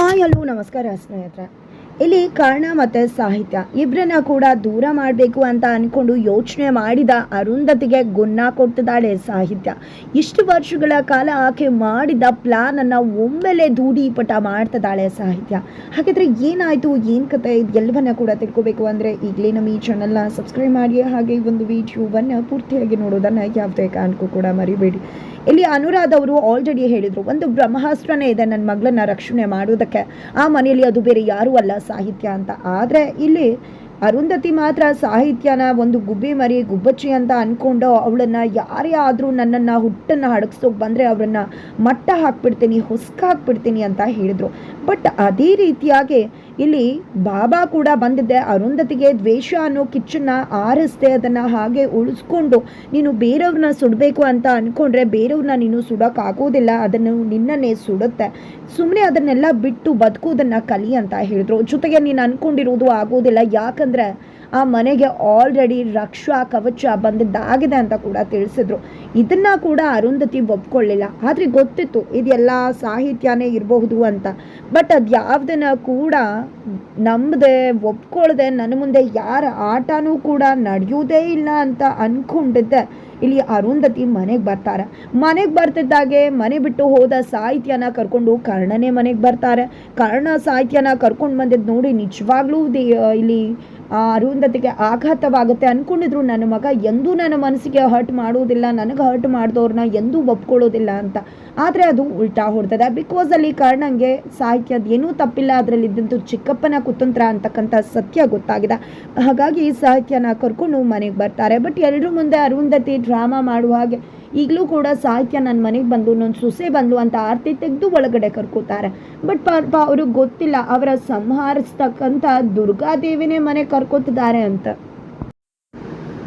Hi hello ನಮಸ್ಕಾರ ಸ್ನೇಹಿತರೆ ಇಲ್ಲಿ ಕರ್ಣ ಮತ್ತು ಸಾಹಿತ್ಯ. ಇಬ್ಬರನ್ನ ಕೂಡ ದೂರ ಮಾಡಬೇಕು ಅಂತ ಅಂದ್ಕೊಂಡು ಯೋಚನೆ ಮಾಡಿದ ಅರುಂಧತಿಗೆ ಗುನ್ನ ಕೊಡ್ತಿದ್ದಾಳೆ ಸಾಹಿತ್ಯ. ಇಷ್ಟು ವರ್ಷಗಳ ಕಾಲ ಆಕೆ ಮಾಡಿದ ಪ್ಲಾನನ್ನು ಒಮ್ಮೆಲೆ ಧೂಢೀಪಟ ಮಾಡ್ತಿದ್ದಾಳೆ ಸಾಹಿತ್ಯ. ಹಾಗಿದ್ರೆ ಏನಾಯಿತು? ಏನು ಕತೆ? ಎಲ್ಲವನ್ನ ಕೂಡ ತಿಳ್ಕೋಬೇಕು ಅಂದರೆ ಈಗಲೇ ನಮ್ಮ ಈ ಚಾನಲ್ನ ಸಬ್ಸ್ಕ್ರೈಬ್ ಮಾಡಿ, ಹಾಗೆ ಈ ಒಂದು ವಿಡಿಯೋವನ್ನು ಪೂರ್ತಿಯಾಗಿ ನೋಡೋದನ್ನು ಯಾವುದೇ ಕಾರಣಕ್ಕೂ ಕೂಡ ಮರಿಬೇಡಿ. ಇಲ್ಲಿ ಅನುರಾಧ ಅವರು ಆಲ್ರೆಡಿ ಹೇಳಿದರು, ಒಂದು ಬ್ರಹ್ಮಾಸ್ತ್ರನೇ ಇದೆ ನನ್ನ ಮಗಳನ್ನ ರಕ್ಷಣೆ ಮಾಡೋದಕ್ಕೆ. ಆ ಮನೆಯಲ್ಲಿ ಅದು ಬೇರೆ ಯಾರೂ ಅಲ್ಲ ಸಾಹಿತ್ಯ ಅಂತ. ಆದರೆ ಇಲ್ಲಿ ಅರುಂಧತಿ ಮಾತ್ರ ಸಾಹಿತ್ಯನ ಒಂದು ಗುಬ್ಬಿ ಮರಿ, ಗುಬ್ಬಚ್ಚಿ ಅಂತ ಅಂದ್ಕೊಂಡು ಅವಳನ್ನು ಯಾರೇ ಆದರೂ ನನ್ನನ್ನು ಹುಟ್ಟನ್ನು ಹಡಗಿಸೋಕೆ ಬಂದರೆ ಅವರನ್ನು ಮಟ್ಟ ಹಾಕ್ಬಿಡ್ತೀನಿ, ಹೊಸ್ಕ ಹಾಕ್ಬಿಡ್ತೀನಿ ಅಂತ ಹೇಳಿದರು. ಬಟ್ ಅದೇ ರೀತಿಯಾಗಿ ಇಲ್ಲಿ ಬಾಬಾ ಕೂಡ ಬಂದಿದ್ದೆ. ಅರುಂಧತಿಗೆ ದ್ವೇಷ ಅನ್ನೋ ಕಿಚ್ಚನ್ನ ಆರಿಸ್ದೆ. ಅದನ್ನು ಹಾಗೆ ಉಳಿಸ್ಕೊಂಡು ನೀನು ಬೇರೆಯವ್ರನ್ನ ಸುಡಬೇಕು ಅಂತ ಅಂದ್ಕೊಂಡ್ರೆ ಬೇರೆಯವ್ರನ್ನ ನೀನು ಸುಡೋಕ್ಕಾಗೋದಿಲ್ಲ ಅದನ್ನು ನಿನ್ನನ್ನೇ ಸುಡುತ್ತೆ. ಸುಮ್ಮನೆ ಅದನ್ನೆಲ್ಲ ಬಿಟ್ಟು ಬದುಕೋದನ್ನು ಕಲಿ ಅಂತ ಹೇಳಿದ್ರು. ಜೊತೆಗೆ ನೀನು ಅಂದ್ಕೊಂಡಿರೋದು ಆಗೋದಿಲ್ಲ. ಯಾಕಂದರೆ ಆ ಮನೆಗೆ ಆಲ್ರೆಡಿ ರಕ್ಷಾ ಕವಚ ಬಂದಿದ್ದಾಗಿದೆ ಅಂತ ಕೂಡ ತಿಳಿಸಿದ್ರು. ಇದನ್ನ ಕೂಡ ಅರುಂಧತಿ ಒಪ್ಕೊಳ್ಳಿಲ್ಲ. ಆದ್ರೆ ಗೊತ್ತಿತ್ತು ಇದೆಲ್ಲ ಸಾಹಿತ್ಯನೇ ಇರಬಹುದು ಅಂತ. ಬಟ್ ಅದು ಯಾವುದನ್ನ ಕೂಡ ನಂಬದೆ ಒಪ್ಕೊಳ್ಳದೆ ನನ್ನ ಮುಂದೆ ಯಾರ ಆಟನೂ ಕೂಡ ನಡೆಯುವುದೇ ಇಲ್ಲ ಅಂತ ಅಂದ್ಕೊಂಡಿದ್ದೆ ಇಲ್ಲಿ ಅರುಂಧತಿ ಮನೆಗೆ ಬರ್ತಾರೆ. ಮನೆಗೆ ಬರ್ತಿದ್ದಾಗೆ ಮನೆ ಬಿಟ್ಟು ಹೋದ ಸಾಹಿತ್ಯನ ಕರ್ಕೊಂಡು ಕರ್ಣನೇ ಮನೆಗೆ ಬರ್ತಾರೆ. ಕರ್ಣ ಸಾಹಿತ್ಯನ ಕರ್ಕೊಂಡು ಬಂದಿದ್ದು ನೋಡಿ ನಿಜವಾಗ್ಲೂ ಇಲ್ಲಿ ಅರುಂಧತಿಗೆ ಆಘಾತವಾಗುತ್ತೆ ಅಂದ್ಕೊಂಡಿದ್ರು ನನ್ನ ಮಗ. ಎಂದೂ ನನ್ನ ಮನಸ್ಸಿಗೆ ಹರ್ಟ್ ಮಾಡೋದಿಲ್ಲ, ನನಗೆ ಹರ್ಟ್ ಮಾಡಿದವ್ರನ್ನ ಎಂದೂ ಒಪ್ಕೊಳ್ಳೋದಿಲ್ಲ ಅಂತ. ಆದರೆ ಅದು ಉಲ್ಟಾ ಹೊಡ್ತದೆ. ಬಿಕಾಸ್ ಅಲ್ಲಿ ಕರ್ಣಂಗೆ ಸಾಹಿತ್ಯದ ಏನೂ ತಪ್ಪಿಲ್ಲ, ಅದರಲ್ಲಿ ಚಿಕ್ಕಪ್ಪನ ಕುತಂತ್ರ ಅಂತಕ್ಕಂಥ ಸತ್ಯ ಗೊತ್ತಾಗಿದೆ. ಹಾಗಾಗಿ ಸಾಹಿತ್ಯನ ಕರ್ಕೊಂಡು ಮನೆಗೆ ಬರ್ತಾರೆ. ಬಟ್ ಎಲ್ಲರೂ ಮುಂದೆ ಅರುಂಧತಿ ಡ್ರಾಮಾ ಮಾಡುವ ಹಾಗೆ ಈಗಲೂ ಕೂಡ ಸಾಹಿತ್ಯ ನನ್ನ ಮನೆಗೆ ಬಂದು ನನ್ನ ಸೊಸೆ ಬಂದು ಅಂತ ಆರತಿ ತೆಗೆದು ಒಳಗಡೆ ಕರ್ಕೋತಾರೆ. ಬಟ್ ಪಾಪ ಅವ್ರಿಗೆ ಗೊತ್ತಿಲ್ಲ, ಅವರ ಸಂಹಾರಿಸ್ತಕ್ಕಂಥ ದುರ್ಗಾದೇವಿನೇ ಮನೆ ಕರ್ಕೋತಿದ್ದಾರೆ ಅಂತ.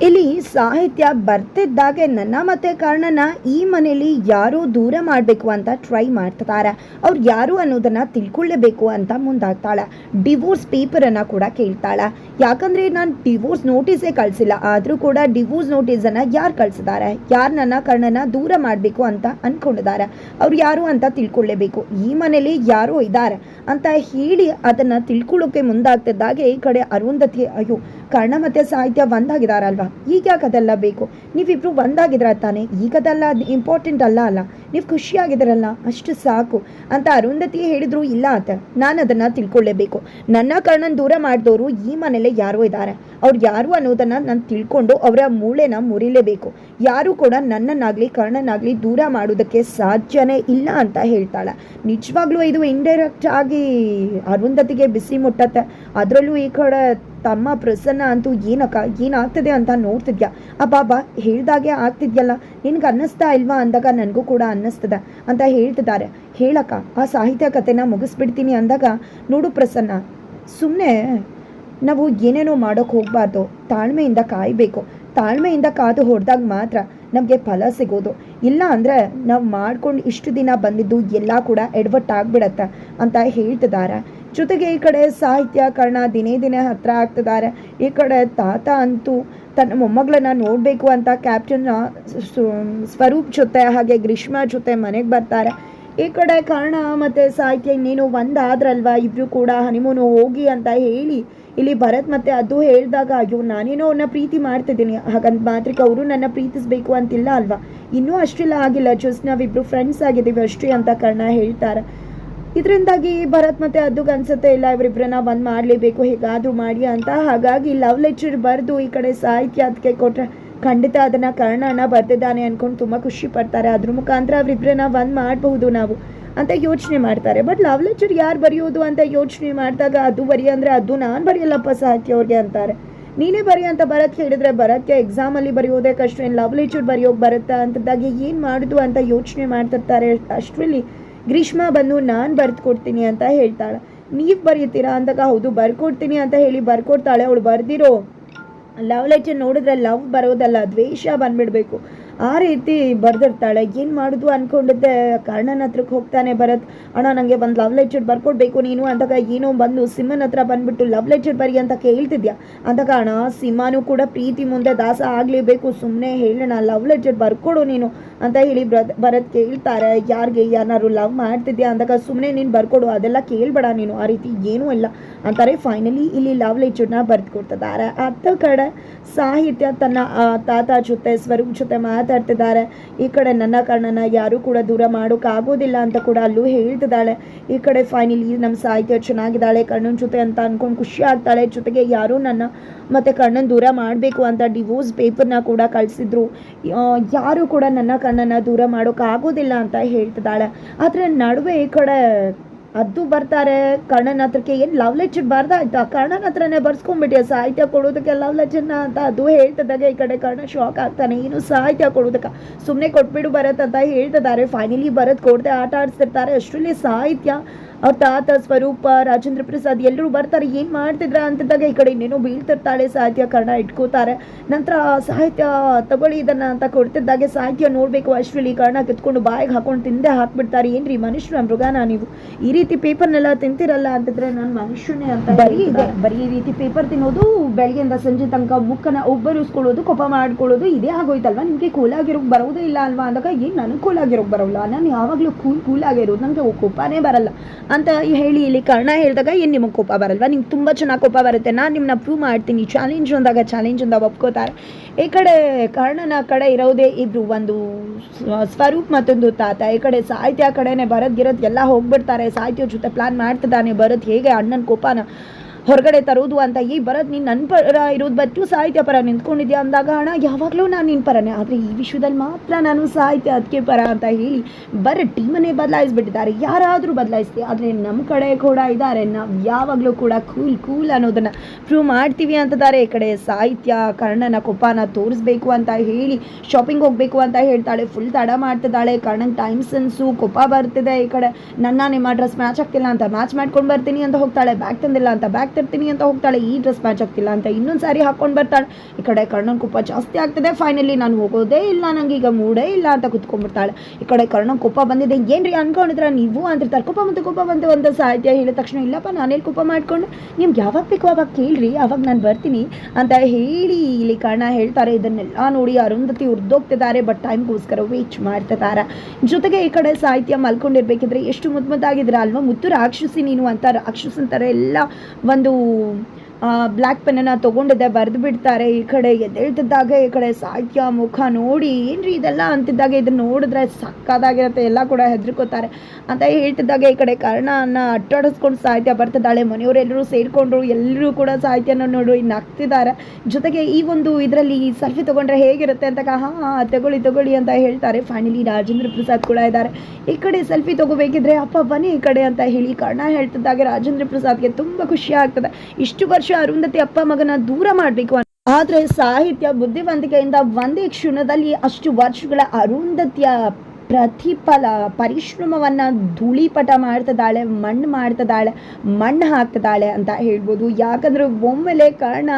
ಇಲ್ಲಿ ಸಾಹಿತ್ಯ ಬರ್ತಿದ್ದಾಗೆ ನನ್ನ ಮತ್ತೆ ಕಾರಣನ ಈ ಮನೆಯಲ್ಲಿ ಯಾರು ದೂರ ಮಾಡಬೇಕು ಅಂತ ಟ್ರೈ ಮಾಡ್ತಿದ್ದಾರೆ. ಅವ್ರು ಯಾರು ಅನ್ನೋದನ್ನು ತಿಳ್ಕೊಳ್ಳೇಬೇಕು ಅಂತ ಮುಂದಾಗ್ತಾಳೆ. ಡಿವೋರ್ಸ್ ಪೇಪರನ್ನು ಕೂಡ ಕೇಳ್ತಾಳೆ. ಯಾಕಂದರೆ ನಾನು ಡಿವೋರ್ಸ್ ನೋಟಿಸೇ ಕಳಿಸಿಲ್ಲ. ಆದರೂ ಕೂಡ ಡಿವೋರ್ಸ್ ನೋಟಿಸನ್ನು ಯಾರು ಕಳಿಸಿದ್ದಾರೆ? ಯಾರು ನನ್ನ ಕರ್ಣನ ದೂರ ಮಾಡಬೇಕು ಅಂತ ಅಂದ್ಕೊಂಡಿದ್ದಾರೆ ಅವ್ರು ಯಾರು ಅಂತ ತಿಳ್ಕೊಳ್ಳೇಬೇಕು. ಈ ಮನೇಲಿ ಯಾರೋ ಇದ್ದಾರೆ ಅಂತ ಹೇಳಿ ಅದನ್ನು ತಿಳ್ಕೊಳ್ಳೋಕ್ಕೆ ಮುಂದಾಗ್ತಿದ್ದಾಗೆ ಈ ಕಡೆ ಅರುಂಧತಿ, ಅಯ್ಯೋ ಕರ್ಣ ಮತ್ತು ಸಾಹಿತ್ಯ ಒಂದಾಗಿದಾರಲ್ವಾ? ಈಗ ಯಾಕೆ ಅದೆಲ್ಲ ಬೇಕು? ನೀವಿಬ್ರು ಒಂದಾಗಿದ್ರ ತಾನೆ? ಈಗದೆಲ್ಲ ಇಂಪಾರ್ಟೆಂಟ್ ಅಲ್ಲ ಅಲ್ಲ? ನೀವು ಖುಷಿಯಾಗಿದ್ದಾರಲ್ಲ? ಅಷ್ಟು ಸಾಕು. ಅಂತ ಅರುಂಧತಿ ಹೇಳಿದ್ರು, ಇಲ್ಲ ಅಂತ ನಾನು ಅದನ್ನು ತಿಳ್ಕೊಳ್ಳೇಬೇಕು. ನನ್ನ ಕರ್ಣನ ದೂರ ಮಾಡಿದವರು ಈ ಮನೇಲೆ ಯಾರೋ ಇದ್ದಾರೆ. ಅವ್ರು ಯಾರು ಅನ್ನೋದನ್ನು ನಾನು ತಿಳ್ಕೊಂಡು ಅವರ ಮೂಳೆನ ಮುರಿಲೇಬೇಕು. ಯಾರು ಕೂಡ ನನ್ನನ್ನಾಗಲಿ ಕರ್ಣನಾಗಲಿ ದೂರ ಮಾಡೋದಕ್ಕೆ ಸಾಧ್ಯನೇ ಇಲ್ಲ ಅಂತ ಹೇಳ್ತಾಳೆ. ನಿಜವಾಗ್ಲೂ ಇದು ಇಂಡೈರೆಕ್ಟ್ ಆಗಿ ಅರುಂಧತಿಗೆ ಬಿಸಿ ಮುಟ್ಟತ್ತೆ. ಅದರಲ್ಲೂ ಈ ಕಡೆ ತಮ್ಮ ಪ್ರಸನ್ನ ಅಂತೂ ಏನಕ್ಕ, ಏನಾಗ್ತದೆ ಅಂತ ನೋಡ್ತಿದ್ಯಾ? ಆ ಬಾಬಾ ಹೇಳ್ದಾಗೆ ಆಗ್ತಿದ್ಯಲ್ಲ. ನಿನ್ಗೆ ಅನ್ನಿಸ್ತಾ ಇಲ್ವಾ ಅಂದಾಗ ನನಗೂ ಕೂಡ ಅನ್ನಿಸ್ತದ ಅಂತ ಹೇಳ್ತಿದ್ದಾರೆ. ಹೇಳಕ್ಕ, ಆ ಸಾಹಿತ್ಯ ಕಥೆನ ಮುಗಿಸ್ಬಿಡ್ತೀನಿ ಅಂದಾಗ ನೋಡು ಪ್ರಸನ್ನ ಸುಮ್ಮನೆ ನಾವು ಏನೇನೋ ಮಾಡೋಕೆ ಹೋಗಬಾರ್ದು. ತಾಳ್ಮೆಯಿಂದ ಕಾಯಬೇಕು. ತಾಳ್ಮೆಯಿಂದ ಕಾದು ಹೊಡೆದಾಗ ಮಾತ್ರ ನಮಗೆ ಫಲ ಸಿಗೋದು. ಇಲ್ಲ ಅಂದರೆ ನಾವು ಮಾಡ್ಕೊಂಡು ಇಷ್ಟು ದಿನ ಬಂದಿದ್ದು ಎಲ್ಲ ಕೂಡ ಎಡವಟ್ಟಾಗ್ಬಿಡತ್ತೆ ಅಂತ ಹೇಳ್ತಿದ್ದಾರೆ. ಜೊತೆಗೆ ಈ ಕಡೆ ಸಾಹಿತ್ಯ ಕರ್ಣ ದಿನೇ ದಿನೇ ಹತ್ರ ಆಗ್ತಿದ್ದಾರೆ. ಈ ಕಡೆ ತಾತ ಅಂತೂ ತನ್ನ ಮೊಮ್ಮಗಳನ್ನ ನೋಡಬೇಕು ಅಂತ ಕ್ಯಾಪ್ಟನ್ ಸ್ವರೂಪ್ ಜೊತೆ, ಹಾಗೆ ಗ್ರೀಷ್ಮಾ ಜೊತೆ ಮನೆಗೆ ಬರ್ತಾರೆ. ಈ ಕಡೆ ಕರ್ಣ ಮತ್ತು ಸಾಹಿತ್ಯ ಇನ್ನೇನು ಒಂದಾದ್ರಲ್ವಾ? ಇಬ್ಬರು ಕೂಡ ಹನಿಮೂನು ಹೋಗಿ ಅಂತ ಹೇಳಿ ಇಲ್ಲಿ ಭರತ್ ಮತ್ತೆ ಅದು ಹೇಳಿದಾಗ, ಅಯ್ಯೋ, ನಾನೇನೋ ಅವ್ರನ್ನ ಪ್ರೀತಿ ಮಾಡ್ತಿದ್ದೀನಿ. ಹಾಗಂತ ಮಾತ್ರಕ್ಕೆ ಅವರು ನನ್ನ ಪ್ರೀತಿಸ್ಬೇಕು ಅಂತಿಲ್ಲ ಅಲ್ವಾ? ಇನ್ನೂ ಅಷ್ಟಿಲ್ಲ, ಆಗಿಲ್ಲ. ಜಸ್ಟ್ ನಾವಿಬ್ರು ಫ್ರೆಂಡ್ಸ್ ಆಗಿದ್ದೀವಿ ಅಷ್ಟೇ ಅಂತ ಕರ್ಣ ಹೇಳ್ತಾರೆ. ಇದರಿಂದಾಗಿ ಭರತ್ ಮತ್ತೆ ಅದಕ್ಕೆ ಅನ್ಸುತ್ತೆ ಇಲ್ಲ ಇವರಿಬ್ಬರನ್ನ ಬಂದ್ ಮಾಡಲೇಬೇಕು, ಹೇಗಾದರೂ ಮಾಡಿ ಅಂತ. ಹಾಗಾಗಿ ಲವ್ ಲೆಟರ್ ಬರೆದು ಈ ಕಡೆ ಸಾಹಿತ್ಯ ಅದಕ್ಕೆ ಕೊಟ್ಟರೆ ಖಂಡಿತ ಅದನ್ನು ಕರ್ಣನ ಬರ್ತಿದ್ದಾನೆ ಅಂದ್ಕೊಂಡು ತುಂಬ ಖುಷಿ ಪಡ್ತಾರೆ. ಅದ್ರ ಮುಖಾಂತರ ಅವರಿಬ್ಬರನ್ನ ಬಂದ್ ಮಾಡಬಹುದು ನಾವು ಅಂತ ಯೋಚನೆ ಮಾಡ್ತಾರೆ. ಬಟ್ ಲವ್ ಲೆಟರ್ ಯಾರು ಬರೆಯೋದು ಅಂತ ಯೋಚನೆ ಮಾಡಿದಾಗ ಅದು ಬರಿ ಅಂದರೆ ಅದು ನಾನು ಬರೆಯಲ್ಲಪ್ಪ ಸಾಹಿತ್ಯ ಅವ್ರಿಗೆ ಅಂತಾರೆ. ನೀನೇ ಬರೀ ಅಂತ ಭರತ್ ಹೇಳಿದ್ರೆ ಭರತ್ಗೆ ಎಕ್ಸಾಮಲ್ಲಿ ಬರೆಯೋದೇ ಕಷ್ಟ. ಏನು ಲವ್ ಲೆಟರ್ ಬರೆಯೋಕೆ ಬರುತ್ತಾ ಅಂತದಾಗಿ ಏನು ಮಾಡೋದು ಅಂತ ಯೋಚನೆ ಮಾಡ್ತಿರ್ತಾರೆ ಅಷ್ಟರಲ್ಲಿ. ಗ್ರೀಷ್ಮ ಬಂದು, ನಾನು ಬರೆದು ಕೊಡ್ತೀನಿ ಅಂತ ಹೇಳ್ತಾಳೆ. ನೀವು ಬರೀತೀರಾ? ಅಂದಾಗ, ಹೌದು, ಬರ್ಕೊಡ್ತೀನಿ ಅಂತ ಹೇಳಿ ಬರ್ಕೊಡ್ತಾಳೆ. ಅವಳು ಬರ್ದಿರೋ ಲವ್ ಲೆಟರ್ ನೋಡಿದ್ರೆ ಲವ್ ಬರೋದಲ್ಲ, ದ್ವೇಷ ಬಂದ್ಬಿಡ್ಬೇಕು. ಆ ರೀತಿ ಬರೆದಿರ್ತಾಳೆ. ಏನು ಮಾಡೋದು ಅಂದ್ಕೊಂಡಿದ್ದೆ ಕರ್ಣನ ಹತ್ರಕ್ಕೆ ಹೋಗ್ತಾನೆ ಭರತ್. ಅಣ್ಣ ನನಗೆ ಒಂದು ಲವ್ ಲೆಟರ್ ಬರ್ಕೊಡ್ಬೇಕು ನೀನು ಅಂದಾಗ ಏನೋ ಬಂದು ಸಿಂಹನ ಹತ್ರ ಬಂದ್ಬಿಟ್ಟು ಲವ್ ಲೆಟರ್ ಬರಿ ಅಂತ ಕೇಳ್ತಿದ್ಯಾ? ಅಂದಾಗ ಅಣ್ಣ, ಸಿಂಹನೂ ಕೂಡ ಪ್ರೀತಿ ಮುಂದೆ ದಾಸ ಆಗಲೇಬೇಕು. ಸುಮ್ಮನೆ ಹೇಳೋಣ ಲವ್ ಲೆಟರ್ ಬರ್ಕೊಡು ನೀನು ಅಂತ ಹೇಳಿ ಭರತ್ ಕೇಳ್ತಾರೆ. ಯಾರಿಗೆ? ಯಾರು ಲವ್ ಮಾಡ್ತಿದ್ಯಾ? ಅಂದಾಗ ಸುಮ್ಮನೆ ನೀನು ಬರ್ಕೊಡು, ಅದೆಲ್ಲ ಕೇಳಬೇಡ ನೀನು. ಆ ರೀತಿ ಏನೂ ಇಲ್ಲ ಅಂತಾರೆ. ಫೈನಲಿ ಇಲ್ಲಿ ಲವ್ ಲೆಟರ್ನ ಬರೆದು ಕೊಡ್ತಿದ್ದಾರೆ. ಅತ್ತ ಕಡೆ ಸಾಹಿತ್ಯ ತನ್ನ ತಾತ ಜೊತೆ, ಸ್ವರೂಪ್ ಜೊತೆ ಮಾತಾಡ್ತಿದ್ದಾರೆ. ಈ ಕಡೆ ನನ್ನ ಕರ್ಣನ ಯಾರೂ ಕೂಡ ದೂರ ಮಾಡೋಕ್ಕಾಗೋದಿಲ್ಲ ಅಂತ ಕೂಡ ಅಲ್ಲೂ ಹೇಳ್ತಿದ್ದಾಳೆ. ಈ ಕಡೆ ಫೈನಲಿ ನಮ್ಮ ಸಾಹಿತ್ಯ ಚೆನ್ನಾಗಿದ್ದಾಳೆ ಕರ್ಣನ ಜೊತೆ ಅಂತ ಅಂದ್ಕೊಂಡು ಖುಷಿ ಆಗ್ತಾಳೆ. ಜೊತೆಗೆ ಯಾರೂ ನನ್ನ ಮತ್ತು ಕರ್ಣನ ದೂರ ಮಾಡಬೇಕು ಅಂತ ಡಿವೋರ್ಸ್ ಪೇಪರ್ನ ಕೂಡ ಕಳಿಸಿದ್ರು. ಯಾರೂ ಕೂಡ ನನ್ನ ಕರ್ಣನ ದೂರ ಮಾಡೋಕ್ಕಾಗೋದಿಲ್ಲ ಅಂತ ಹೇಳ್ತಿದ್ದಾಳೆ. ಆದರೆ ನಡುವೆ ಈ ಕಡೆ ಅದು ಬರ್ತಾರೆ ಕರ್ಣನ ಹತ್ರಕ್ಕೆ ಏನು ಲವ್ ಲೆಟರ್ ಆ ಕರ್ಣನ ಹತ್ರನೇ ಬರ್ಸ್ಕೊಂಡ್ಬಿಟ್ಟೆ ಸಾಹಿತ್ಯ ಕೊಡೋದಕ್ಕೆ ಲವ್ ಅಂತ ಅದು ಹೇಳ್ತಿದ್ದಾಗ ಈ ಕಡೆ ಕರ್ಣ ಶಾಕ್ ಆಗ್ತಾನೆ. ಏನು ಸಾಹಿತ್ಯ ಕೊಡೋದಕ್ಕೆ ಸುಮ್ಮನೆ ಕೊಟ್ಬಿಡು ಬರತ್ ಅಂತ ಹೇಳ್ತಿದ್ದಾರೆ ಫೈನಲಿ ಬರತ್ ಕೊಡದೆ ಆಟ ಆಡಿಸ್ತಿರ್ತಾರೆ. ಅಷ್ಟರಲ್ಲಿ ಸಾಹಿತ್ಯ ಅವ್ರ ತಾತ ಸ್ವರೂಪ ರಾಜೇಂದ್ರ ಪ್ರಸಾದ್ ಎಲ್ಲರೂ ಬರ್ತಾರೆ. ಏನು ಮಾಡ್ತಿದ್ರ ಅಂತಿದ್ದಾಗ ಈ ಕಡೆ ಇನ್ನೇನೋ ಬೀಳ್ತಿರ್ತಾಳೆ ಸಾಹಿತ್ಯ ಕರ್ಣ ಇಟ್ಕೋತಾರೆ. ನಂತರ ಸಾಹಿತ್ಯ ತಗೊಳ್ಳಿ ಇದನ್ನ ಅಂತ ಕೊಡ್ತಿದ್ದಾಗೆ ಸಾಹಿತ್ಯ ನೋಡಬೇಕು ಅಶ್ವಿಲಿ ಕರ್ಣ ಕಿತ್ಕೊಂಡು ಬಾಯಿಗೆ ಹಾಕೊಂಡು ತಿಂದೆ ಹಾಕ್ಬಿಡ್ತಾರೆ. ಏನ್ರಿ ಮನುಷ್ಯನ ಮೃಗಾನ ನೀವು? ಈ ರೀತಿ ಪೇಪರ್ನೆಲ್ಲ ತಿಂತಿರಲ್ಲ ಅಂತಿದ್ರೆ ನಾನು ಮನುಷ್ಯನೇ ಅಂತ ಬರೀ ಇದೆ. ಬರೀ ಈ ರೀತಿ ಪೇಪರ್ ತಿನ್ನೋದು ಬೆಳಗ್ಗೆಯಿಂದ ಸಂಜೆ ತನಕ ಮುಖನ ಒಬ್ಬರಿಸ್ಕೊಳ್ಳೋದು ಕೋಪ ಮಾಡ್ಕೊಳ್ಳೋದು ಇದೇ ಆಗೋಯ್ತಲ್ವಾ? ನಿಮಗೆ ಕೂಲಾಗಿರೋಕೆ ಬರೋದೇ ಇಲ್ಲ ಅಲ್ವಾ? ಅಂದಾಗ ಏನು ನನಗೆ ಕೂಲಾಗಿರೋಕೆ ಬರೋಲ್ಲ? ನಾನು ಯಾವಾಗಲೂ ಕೂಲ್ ಕೂಲಾಗಿರೋದು ನನಗೆ ಕೋಪನೇ ಬರಲ್ಲ. ಅಂತ ಹೇಳಿ ಇಲ್ಲಿ ಕರ್ಣ ಹೇಳಿದಾಗ ಏನು ನಿಮಗೆ ಕೋಪ ಬರಲ್ವಾ? ನಿಮ್ಗೆ ತುಂಬ ಚೆನ್ನಾಗಿ ಕೋಪ ಬರುತ್ತೆ. ನಾನು ನಿಮ್ಮನ್ನ ಪ್ರೂವ್ ಮಾಡ್ತೀನಿ. ಚಾಲೆಂಜ್ ಅಂದಾಗ ಚಾಲೆಂಜ್ ಅಂತ ಒಪ್ಕೋತಾರೆ. ಈ ಕಡೆ ಕರ್ಣನ ಕಡೆ ಇರೋದೇ ಇಬ್ಬರು ಒಂದು ಸ್ವ- ಸ್ವರೂಪ್ ಮತ್ತೊಂದು ತಾತ. ಈ ಕಡೆ ಸಾಹಿತ್ಯ ಕಡೆನೇ ಭರತ್, ಗಿರತ್ ಎಲ್ಲ ಹೋಗ್ಬಿಡ್ತಾರೆ. ಸಾಹಿತ್ಯ ಜೊತೆ ಪ್ಲಾನ್ ಮಾಡ್ತಿದ್ದಾನೆ ಭರತ್. ಹೇಗೆ ಅಣ್ಣನ ಕೋಪನ ಹೊರಗಡೆ ತರೋದು ಅಂತ ಈ ಬರೋದು ನೀನು ನನ್ನ ಪರ ಇರೋದು ಬಟ್ಟು ಸಾಹಿತ್ಯ ಪರ ನಿಂತ್ಕೊಂಡಿದ್ಯಾ ಅಂದಾಗ, ಅಣ್ಣ, ಯಾವಾಗಲೂ ನಾನು ನಿನ್ನ ಪರನೇ. ಆದರೆ ಈ ವಿಷಯದಲ್ಲಿ ಮಾತ್ರ ನಾನು ಸಾಹಿತ್ಯ ಅದಕ್ಕೆ ಪರ ಅಂತ ಹೇಳಿ ಬರೀ ಟೀಮನ್ನೇ ಬದಲಾಯಿಸ್ಬಿಟ್ಟಿದ್ದಾರೆ. ಯಾರಾದರೂ ಬದಲಾಯಿಸ್ತೀವಿ ಆದರೆ ನಮ್ಮ ಕಡೆ ಕೂಡ ಇದ್ದಾರೆ. ನಾವು ಯಾವಾಗಲೂ ಕೂಡ ಕೂಲ್ ಕೂಲ್ ಅನ್ನೋದನ್ನು ಪ್ರೂವ್ ಮಾಡ್ತೀವಿ ಅಂತಿದ್ದಾರೆ. ಈ ಕಡೆ ಸಾಹಿತ್ಯ, ಕರ್ಣನ ಕೊಪ್ಪನ ತೋರಿಸ್ಬೇಕು ಅಂತ ಹೇಳಿ ಶಾಪಿಂಗ್ ಹೋಗಬೇಕು ಅಂತ ಹೇಳ್ತಾಳೆ. ಫುಲ್ ತಡ ಮಾಡ್ತಿದ್ದಾಳೆ. ಕರ್ಣನ್ ಟೈಮ್ ಸೆನ್ಸು ಕೊಪ್ಪ ಬರ್ತಿದೆ ಈ ಕಡೆ. ನನ್ನ ನಿಮ್ಮ ಡ್ರೆಸ್ ಮ್ಯಾಚ್ ಆಗ್ತಿಲ್ಲ ಅಂತ ಮ್ಯಾಚ್ ಮಾಡ್ಕೊಂಡು ಬರ್ತೀನಿ ಅಂತ ಹೋಗ್ತಾಳೆ. ಬ್ಯಾಗ್ ತಂದಿಲ್ಲ ಅಂತ ಬ್ಯಾಗ್ ತರ್ತೀನಿ ಅಂತ ಹೋಗ್ತಾಳೆ. ಈ ಡ್ರೆಸ್ ಮ್ಯಾಚ್ ಆಗ್ತಿಲ್ಲ ಅಂತ ಇನ್ನೊಂದು ಸಾರಿ ಹಾಕೊಂಡು ಬರ್ತಾಳೆ. ಈ ಕಡೆ ಕರ್ಣನ ಜಾಸ್ತಿ ಆಗ್ತಿದೆ. ಫೈನಲಿ ನಾನು ಹೋಗೋದೇ ಇಲ್ಲ. ನಂಗೆ ಈಗ ಮೂಡೇ ಇಲ್ಲ ಅಂತ ಕುತ್ಕೊಂಡ್ಬಿಡ್ತಾಳೆ. ಈ ಕಡೆ ಕರ್ಣನ ಕೋಪ ಬಂದಿದೆ. ಏನ್ರಿ ಅನ್ಕೊಂಡಿದ್ರ ನೀವು ಅಂತಿರ್ತಾರೆ. ಕೋಪ ಮತ್ತು ಕೋಪ ಬಂದು ಅಂತ ಸಾಹಿತ್ಯ ಹೇಳಿದ ತಕ್ಷಣ, ಇಲ್ಲಪ್ಪ ನಾನೇನು ಕೋಪ ಮಾಡ್ಕೊಂಡು ನಿಮ್ಗೆ ಯಾವಾಗ ಬೇಕು ಅವಾಗ ಕೇಳ್ರಿ. ಅವಾಗ ನಾನು ಬರ್ತೀನಿ ಅಂತ ಹೇಳಿ ಇಲ್ಲಿ ಕರ್ಣ ಹೇಳ್ತಾರೆ. ಇದನ್ನೆಲ್ಲ ನೋಡಿ ಅರುಂಧತಿ ಉರ್ದೋಗ್ತಿದ್ದಾರೆ ಬಟ್ ಟೈಮ್ಗೋಸ್ಕರ ವೇಟ್ ಮಾಡ್ತಿದ್ದಾರೆ. ಜೊತೆಗೆ ಈ ಕಡೆ ಸಾಹಿತ್ಯ ಮಲ್ಕೊಂಡಿರ್ಬೇಕಿದ್ರೆ ಎಷ್ಟು ಮುದ್ದು ಮುದ್ದಾಗಿದ್ರ ಅಲ್ವಾ? ಮುತ್ತು ರಾಕ್ಷಸಿ ನೀನು ಅಂತ ರಾಕ್ಷಸಂತಾರೆ ಎಲ್ಲ ಒಂದು ดู ಬ್ಲ್ಯಾಕ್ ಪೆನ್ನನ್ನು ತೊಗೊಂಡಿದ್ದೆ, ಬರೆದು ಬಿಡ್ತಾರೆ. ಈ ಕಡೆ ಎದ್ದೇಳ್ತಿದ್ದಾಗ, ಈ ಕಡೆ ಸಾಹಿತ್ಯ ಮುಖ ನೋಡಿ, ಏನ್ರಿ ಇದೆಲ್ಲ ಅಂತಿದ್ದಾಗ ಇದನ್ನ ನೋಡಿದ್ರೆ ಸಕ್ಕದಾಗಿರುತ್ತೆ. ಎಲ್ಲ ಕೂಡ ಹೆದರ್ಕೋತಾರೆ. ಅಂತ ಹೇಳ್ತಿದ್ದಾಗ ಈ ಕಡೆ ಕರ್ಣನ ಅಟ್ಟಾಡಿಸ್ಕೊಂಡು ಸಾಹಿತ್ಯ ಬರ್ತಿದ್ದಾಳೆ. ಮನೆಯವರೆಲ್ಲರೂ ಸೇರಿಕೊಂಡ್ರು ಎಲ್ಲರೂ ಕೂಡ ಸಾಹಿತ್ಯನ ನೋಡಿ ನಗ್ತಿದ್ದಾರೆ. ಜೊತೆಗೆ ಈ ಒಂದು ಇದರಲ್ಲಿ ಸೆಲ್ಫಿ ತೊಗೊಂಡ್ರೆ ಹೇಗಿರುತ್ತೆ ಅಂತ ಹಾಂ, ತಗೊಳ್ಳಿ ತಗೊಳ್ಳಿ ಅಂತ ಹೇಳ್ತಾರೆ. ಫೈನಲಿ ರಾಜೇಂದ್ರ ಪ್ರಸಾದ್ ಕೂಡ ಇದ್ದಾರೆ. ಈ ಕಡೆ ಸೆಲ್ಫಿ ತಗೋಬೇಕಿದ್ರೆ, ಅಪ್ಪ, ಬನ್ನಿ ಈ ಕಡೆ ಅಂತ ಹೇಳಿ ಕರ್ಣ ಹೇಳ್ತಿದ್ದಾಗ ರಾಜೇಂದ್ರ ಪ್ರಸಾದ್ಗೆ ತುಂಬ ಖುಷಿ ಆಗ್ತದೆ. ಇಷ್ಟು ವರ್ಷ ಅರುಂಧತಿ ಅಪ್ಪ ಮಗನ ದೂರ ಮಾಡಬೇಕು ಆದರೆ ಸಾಹಿತ್ಯ ಬುದ್ಧಿವಂತಿಕೆಯಿಂದ ಒಂದೇ ಕ್ಷಣದಲ್ಲಿ ಅಷ್ಟು ವರ್ಷಗಳ ಅರುಂಧತಿಯ ಪ್ರತಿಫಲ, ಪರಿಶ್ರಮವನ್ನ ಧೂಳಿಪಟ ಮಾಡ್ತದಾಳೆ, ಮಣ್ಣು ಮಾಡ್ತದಾಳೆ, ಮಣ್ಣು ಹಾಕ್ತದಾಳೆ ಅಂತ ಹೇಳ್ಬೋದು. ಯಾಕಂದ್ರೆ ಒಮ್ಮೆಲೆ ಕರ್ಣ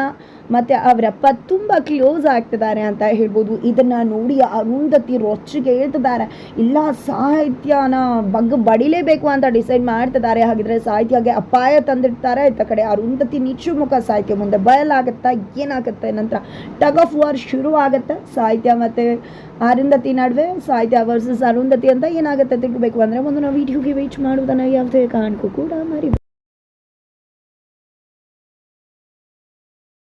ಮತ್ತು ಅವರಪ್ಪ ತುಂಬ ಕ್ಲೋಸ್ ಆಗ್ತಿದ್ದಾರೆ ಅಂತ ಹೇಳ್ಬೋದು. ಇದನ್ನು ನೋಡಿ ಅರುಂಧತಿ ರೊಚ್ಚಿಗೆ ಹೇಳ್ತಿದ್ದಾರೆ. ಇಲ್ಲ, ಸಾಹಿತ್ಯನ ಬಗ್ಗೆ ಬಡಿಲೇಬೇಕು ಅಂತ ಡಿಸೈಡ್ ಮಾಡ್ತಿದ್ದಾರೆ. ಹಾಗಿದ್ರೆ ಸಾಹಿತ್ಯಗೆ ಅಪಾಯ ತಂದಿರ್ತಾರೆ ಇತ್ತ ಕಡೆ ಅರುಂಧತಿ ನಿಚ್ಚುಮುಖ ಸಾಹಿತ್ಯ ಮುಂದೆ ಬಯಲಾಗುತ್ತಾ ಏನಾಗುತ್ತೆ? ನಂತರ ಟಗ್ ಆಫ್ ವಾರ್ ಶುರು ಆಗುತ್ತೆ ಸಾಹಿತ್ಯ ಮತ್ತು ಅರುಂಧತಿ ನಡುವೆ ಸಾಹಿತ್ಯ ವರ್ಸಸ್ ಅರುಂಧತಿ ಅಂತ ಏನಾಗುತ್ತೆ ತಿಳ್ಕೊಬೇಕು ಅಂದರೆ ಒಂದು ನಾವು ವಿಡಿಯೋಗೆ ವೀಚ್ ಮಾಡೋದನ್ನು ಯಾವುದೇ ಕಾರಣಕ್ಕೂ ಕೂಡ ಮರಿ